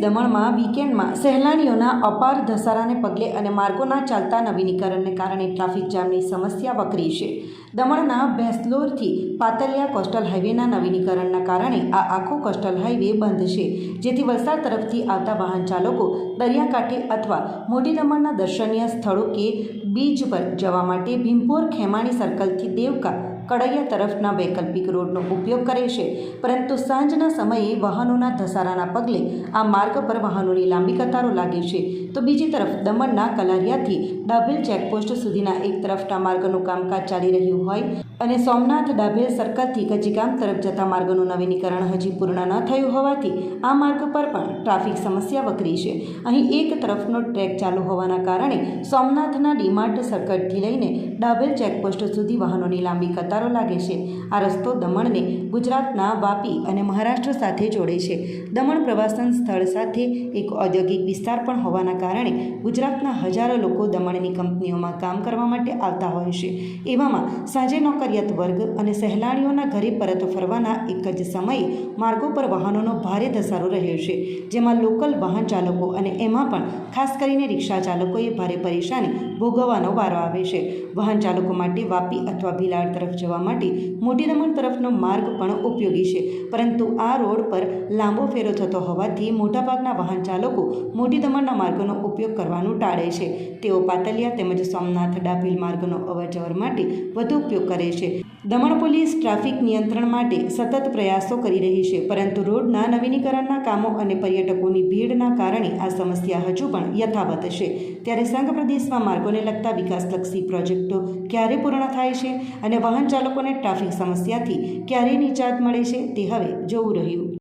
દમણમાં વીકેન્ડમાં સહેલાણીઓના અપાર ધસારાને પગલે અને માર્ગોના ચાલતા નવીનીકરણને કારણે ટ્રાફિક જામની સમસ્યા વકરી છે. દમણના ભેંસલોરથી પાતલિયા કોસ્ટલ હાઈવેના નવીનીકરણના કારણે આ આખો કોસ્ટલ હાઈવે બંધ છે, જેથી વલસાડ તરફથી આવતા વાહન ચાલકો દરિયાકાંઠે અથવા મોટી દમણના દર્શનીય સ્થળો કે બીચ પર જવા માટે ભીમપોર ખેમાણી સર્કલથી દેવકા કડૈયા તરફના વૈકલ્પિક રોડનો ઉપયોગ કરે છે. પરંતુ સાંજના સમયે વાહનોના ધસારાના પગલે આ માર્ગ પર વાહનોની લાંબી કતારો લાગે છે. તો બીજી તરફ દમણના કલારિયાથી ડાભેલ ચેકપોસ્ટ સુધીના એક તરફના માર્ગનું કામકાજ ચાલી રહ્યું હોય અને સોમનાથ ડાભેલ સર્કલથી કચીગામ તરફ જતા માર્ગનું નવીનીકરણ હજી પૂર્ણ ન થયું હોવાથી આ માર્ગ પર પણ ટ્રાફિક સમસ્યા વકરી છે. અહીં એક તરફનો ટ્રેક ચાલુ હોવાના કારણે સોમનાથના ડીમાર્ટ સર્કલથી લઈને ડાભેલ ચેકપોસ્ટ સુધી વાહનોની લાંબી કતારો લાગે છે. આ રસ્તો દમણને ગુજરાતના વાપી અને મહારાષ્ટ્ર સાથે જોડે છે. દમણ પ્રવાસન સ્થળ સાથે એક ઔદ્યોગિક વિસ્તાર પણ હોવાના કારણે ગુજરાતના હજારો લોકો દમણની કંપનીઓમાં કામ કરવા માટે આવતા હોય છે. એવામાં સાંજે નોકરિયાત વર્ગ અને સહેલાણીઓના ઘરે પરત ફરવાના એક જ સમયે માર્ગો પર વાહનોનો ભારે ધસારો રહ્યો છે. જેમાં લોકલ વાહન ચાલકો અને એમાં પણ ખાસ કરીને રિક્ષા ચાલકોએ ભારે પરેશાની ભોગવવાનો વારો આવે છે. વાહન ચાલકો માટે વાપી અથવા ભીલાડ તરફ જવા માટે મોટી દમણ તરફનો માર્ગ પણ ઉપયોગી છે. પરંતુ આ રોડ પર લાંબો ફેરો થતો હોવાથી મોટાભાગના વાહન ચાલકો મોટી દમણના માર્ગોનો ઉપયોગ કરવાનું ટાળે છે. તેઓ પાતલિયા તેમજ સોમનાથ ડાભીલ માર્ગનો અવરજવર માટે વધુ ઉપયોગ કરે છે. દમણ પોલીસ ટ્રાફિક નિયંત્રણ માટે સતત પ્રયાસો કરી રહી છે, પરંતુ રોડના નવીનીકરણના કામો અને પર્યટકોની ભીડના કારણે આ સમસ્યા હજુ પણ યથાવત છે. ત્યારે સંઘ પ્રદેશમાં માર્ગોને લગતા વિકાસલક્ષી પ્રોજેક્ટો ક્યારે પૂર્ણ થાય છે અને વાહન ચાલકોને ટ્રાફિક સમસ્યાથી ક્યારે નિજાત મળે છે તે હવે જોવું રહ્યું.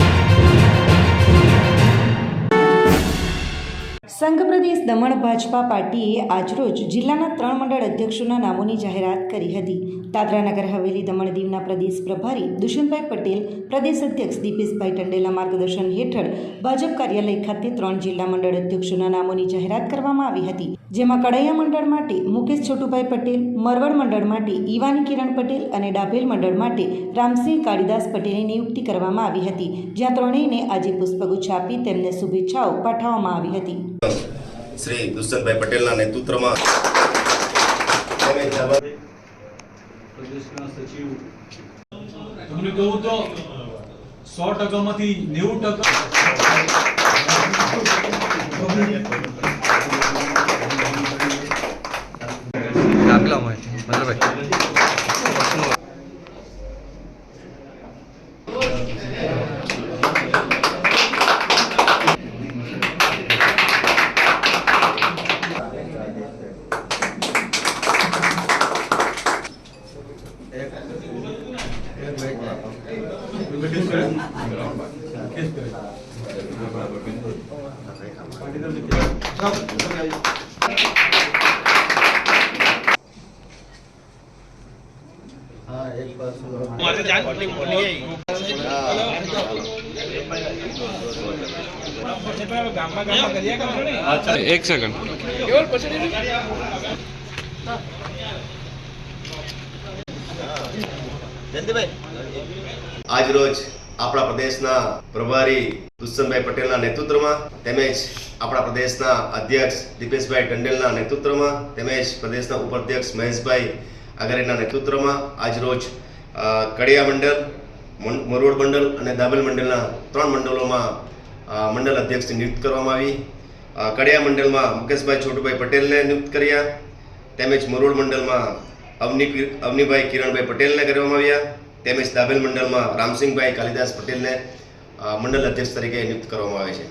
સંઘ પ્રદેશ દમણ ભાજપા પાર્ટીએ આજરોજ જિલ્લાના ત્રણ મંડળ અધ્યક્ષોના નામોની જાહેરાત કરી હતી. દાદરાનગર હવેલી દમણ દીવના પ્રદેશ પ્રભારી દુષ્યંતભાઈ પટેલ, પ્રદેશ અધ્યક્ષ દીપેશભાઈ ટંડેલના માર્ગદર્શન હેઠળ ભાજપ કાર્યાલય ખાતે ત્રણ જિલ્લા મંડળ અધ્યક્ષોના નામોની જાહેરાત કરવામાં આવી હતી. જેમાં કડૈયા મંડળ માટે મુકેશ છોટુભાઈ પટેલ, મરવડ મંડળ માટે ઈવાની કિરણ પટેલ અને ડાભેલ મંડળ માટે રામસિંહ કાળીદાસ પટેલની નિયુક્તિ કરવામાં આવી હતી. જ્યાં ત્રણેયને આજે પુષ્પગુચ્છ આપી તેમને શુભેચ્છાઓ પાઠવવામાં આવી હતી. શ્રી દુષ્યંતભાઈ પટેલના નેતૃત્વમાં. તમને કહું તો સો ટકામાંથી નેવું ટકા એક સેકન્ડ આજરોજ આપણા પ્રદેશના પ્રભારી દુષ્યંતભાઈ પટેલના નેતૃત્વમાં તેમજ આપણા પ્રદેશના અધ્યક્ષ દીપેશભાઈ ટંડેલના નેતૃત્વમાં તેમજ પ્રદેશના ઉપાધ્યક્ષ મહેશભાઈ આગરેના નેતૃત્વમાં આજરોજ કડિયા મંડળ મરોડ મંડળ અને દાબેલ મંડળના ત્રણ મંડળોમાં મંડળ અધ્યક્ષની નિયુક્ત કરવામાં આવી. કડિયા મંડળમાં મુકેશભાઈ છોટુભાઈ પટેલને નિયુક્ત કર્યા. તેમજ મરોડ મંડળમાં અવની, અવનીભાઈ કિરણભાઈ પટેલને કરવામાં આવ્યા. તેમજ દાબેલ મંડળમાં રામસિંહભાઈ કાલિદાસ પટેલને મંડળ અધ્યક્ષ તરીકે નિયુક્ત કરવામાં આવે છે.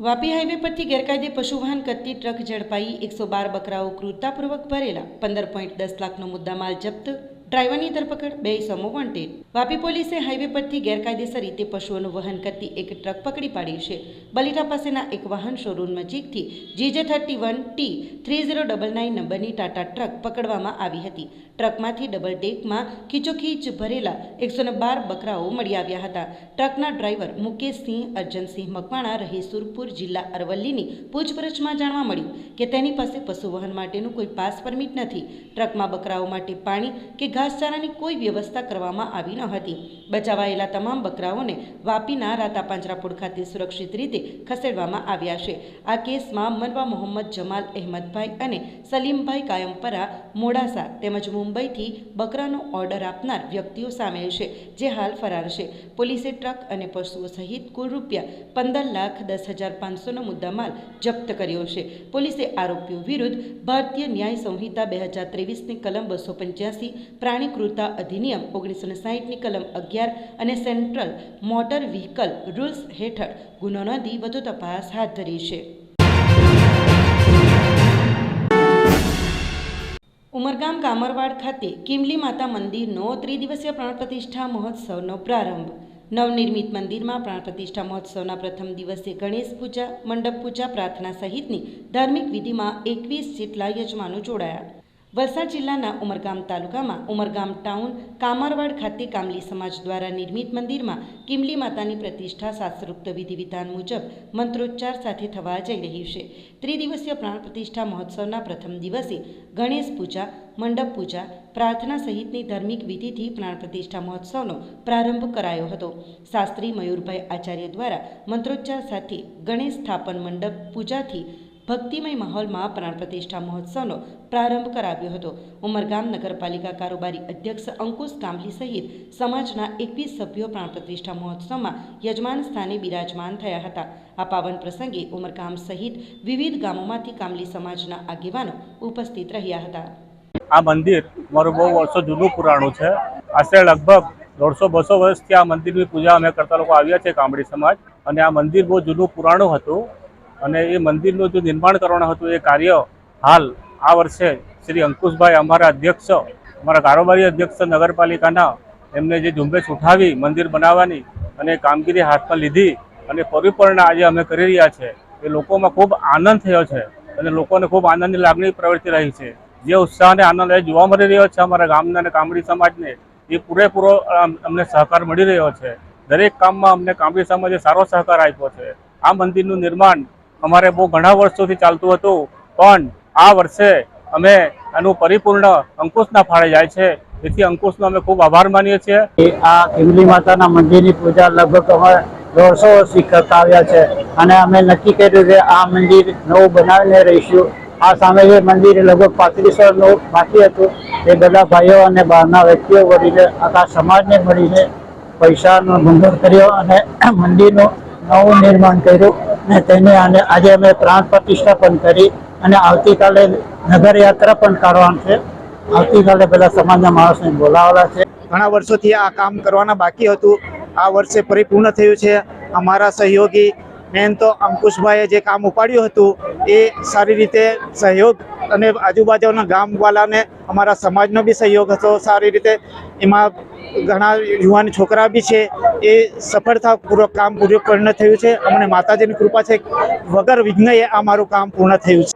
વાપી હાઈવે પરથી ગેરકાયદે પશુવાહન કરતી ટ્રક ઝડપાઈ એકસો બાર બકરાઓ ક્રૂરતાપૂર્વક ભરેલા. પંદર પોઈન્ટ દસ લાખનો મુદ્દામાલ જપ્ત ડ્રાઈવરની ધરપકડ, બે સમૂહ વોન્ટેડ. વાપી પોલીસે હાઈવે પરથી ગેરકાયદેસર રીતે પશુઓનું વહન કરતી એક ટ્રક પકડી પાડી છે. બલીટા પાસેના એક વાહન શોરૂમ નજીકથી GJ thirty one T three zero double nine નંબરની ટાટા ટ્રક પકડવામાં આવી હતી. ટ્રકમાંથી ડબલ ડેકમાં ખીચોખીચ ભરેલા એકસો બાર બકરાઓ મળી આવ્યા હતા. ટ્રકના ડ્રાઈવર મુકેશસિંહ, અર્જનસિંહ મકવાણા રહી સુરપુર જિલ્લા અરવલ્લીની પૂછપરછમાં જાણવા મળ્યું કે તેની પાસે પશુ વહન માટેનું કોઈ પાસ પરમિટ નથી. ટ્રકમાં બકરાઓ માટે પાણી કે ઘાસચારાની કોઈ વ્યવસ્થા કરવામાં આવી ન હતી. બચાવાયેલા તમામ બકરાઓને વાપીના રાતા પાંજરાપોળ ખાતે સુરક્ષિત રીતે ખસેડવામાં આવ્યા છે. આ કેસમાં મનવા મોહમ્મદ જમાલ અહેમદભાઈ અને સલીમભાઈ કાયમપરા મોડાસા તેમજ મુંબઈથી બકરાનો ઓર્ડર આપનાર વ્યક્તિઓ સામેલ છે, જે હાલ ફરાર છે. પોલીસે ટ્રક અને પશુઓ સહિત કુલ રૂપિયા પંદર લાખ દસ હજાર પાંચસોનો મુદ્દામાલ જપ્ત કર્યો છે. પોલીસે આરોપીઓ વિરુદ્ધ ભારતીય ન્યાય સંહિતા બે હજાર ત્રેવીસની કલમ બસો પંચ્યાસી પ્રાણી ક્રૂરતા અધિનિયમ ઓગણીસો ને સાહીઠની કલમ અગિયાર અને સેન્ટ્રલ મોટર વ્હીકલ રૂલ્સ હેઠળ ગુનો નોંધી વધુ તપાસ હાથ ધરી છે. ઉમરગામ કામરવાડ ખાતે કિમલી માતા મંદિરનો ત્રિદિવસીય પ્રાણ પ્રતિષ્ઠા મહોત્સવનો પ્રારંભ. નવનિર્મિત મંદિરમાં પ્રાણ પ્રતિષ્ઠા મહોત્સવના પ્રથમ દિવસે ગણેશ પૂજા, મંડપ પૂજા, પ્રાર્થના સહિતની ધાર્મિક વિધિમાં એકવીસ જેટલા યજમાનો જોડાયા. વલસાડ જિલ્લાના ઉમરગામ તાલુકામાં ઉમરગામ ટાઉન કામરવાડ ખાતે કામલી સમાજ દ્વારા નિર્મિત મંદિરમાં કિમલી માતાની પ્રતિષ્ઠા શાસ્ત્રોક્ત વિધિ વિધાન મુજબ મંત્રોચ્ચાર સાથે થવા જઈ રહ્યું છે. ત્રિદિવસીય પ્રાણ પ્રતિષ્ઠા મહોત્સવના પ્રથમ દિવસે ગણેશ પૂજા, મંડપ પૂજા, પ્રાર્થના સહિતની ધાર્મિક વિધિથી પ્રાણ પ્રતિષ્ઠા મહોત્સવનો પ્રારંભ કરાયો હતો. શાસ્ત્રી મયુરભાઈ આચાર્ય દ્વારા મંત્રોચ્ચાર સાથે ગણેશ સ્થાપન મંડપ પૂજાથી ભક્તિમય માહોલમાં પ્રાણ પ્રતિષ્ઠા મહોત્સવનો પ્રારંભ કરાવ્યો હતો. ઉમરગામ નગરપાલિકા કારોબારી અધ્યક્ષ અંકુશ કામલી સહિત સમાજના એકવીસ સભ્યો પ્રાણ પ્રતિષ્ઠા મહોત્સવમાં યજમાન સ્થાને બિરાજમાન થયા હતા. આ પાવન પ્રસંગે ઉમરગામ સહિત વિવિધ ગામોમાંથી કામલી સમાજના આગેવાનો ઉપસ્થિત રહ્યા હતા. આ મંદિર મારું બહુ વર્ષો જૂનું પુરાણું છે. આશરે લગભગ દોઢસો બસો વર્ષથી આ મંદિરની પૂજા અમે કરતા લોકો આવ્યા છે કામડી સમાજ. અને આ મંદિર બહુ જૂનું પુરાણું હતું. અને એ મંદિરનું જે નિર્માણ કરવાનું હતું એ કાર્ય હાલ આ વર્ષે શ્રી અંકુશભાઈ અમારા અધ્યક્ષ, અમારા કારોબારી અધ્યક્ષ નગરપાલિકાના એમને જે ઝુંબેશ ઉઠાવી મંદિર બનાવવાની અને કામગીરી હાથમાં લીધી અને પરિપૂર્ણ આજે અમે કરી રહ્યા છે. એ લોકોમાં ખૂબ આનંદ થયો છે અને લોકોને ખૂબ આનંદની લાગણી પ્રવર્તી રહી છે. જે ઉત્સાહ અને આનંદ જોવા મળી રહ્યો છે અમારા ગામના અને કામડી સમાજને, એ પૂરેપૂરો અમને સહકાર મળી રહ્યો છે. દરેક કામમાં અમને કામડી સમાજે સારો સહકાર આપ્યો છે. આ મંદિરનું નિર્માણ અમારે બહુ ઘણા વર્ષોથી ચાલતું હતું, પણ આ વર્ષે અમે આનું પરિપૂર્ણ અંકુશના ફાળે જાય છે. તેથી અંકુશનો અમે ખૂબ આભાર માનીએ છીએ. આ કિમલી માતાના મંદિરની પૂજા લગભગ અમે દોઢસો વર્ષથી કરતા આવ્યા છે અને અમે નક્કી કર્યું કે આ મંદિર નવું બનાવીને રહીશું. આ સામે જે મંદિર લગભગ પાંત્રીસ વર્ષનું બાકી હતું, એ બધા ભાઈઓ અને બહારના વ્યક્તિઓ વળીને આખા સમાજને મળીને પૈસાનો ભંડોળ કર્યો અને મંદિરનું નવું નિર્માણ કર્યું. અને તેને અને આજે અમે પ્રાણ પ્રતિષ્ઠા પણ કરી અને આવતીકાલે નગરયાત્રા પણ કાઢવાનું છે. આવતીકાલે બધા સમાજના માણસને બોલાવેલા છે. ઘણા વર્ષોથી આ કામ કરવાના બાકી હતું. આ વર્ષે પરિપૂર્ણ થયું છે. અમારા સહયોગી મેન તો અંકુશભાઈએ જે કામ ઉપાડ્યું હતું, એ સારી રીતે સહયોગ અને આજુબાજુના ગામવાલાને અમારા સમાજનો બી સહયોગ હતો. સારી રીતે એમાં ઘણા યુવાન છોકરા બી છે, એ સફળતાપૂર્વક કામ પૂરું પૂર્ણ થયું છે. અમને માતાજીની કૃપા છે, વગર વિઘ્નએ આ મારું કામ પૂર્ણ થયું છે.